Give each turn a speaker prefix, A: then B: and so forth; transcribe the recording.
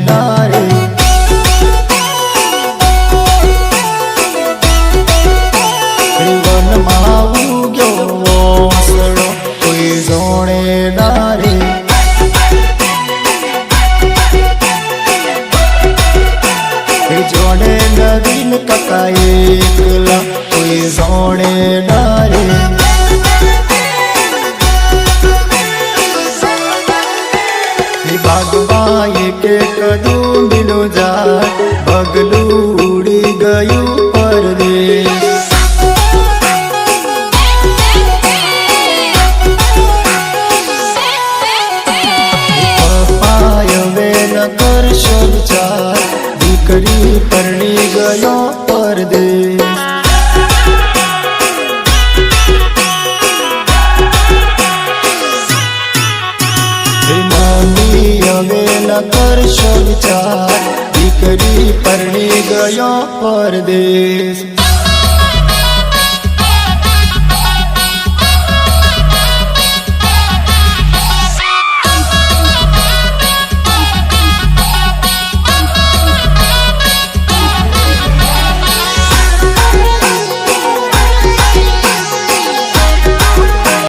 A: નારી વનમાં ઉગ્યો વાસણો કોઈ જોણે નારી જોડે નવીન મિલો ઝાડ પગલું ઉડી ગયું પરદેશ. પપ્પાય હવે ન કરશો વિચાર દીકરી પરણી ગયો પરદેશ. હવે ન કરશો વિચાર. દીકરી પરણી ગયો પરદેશ.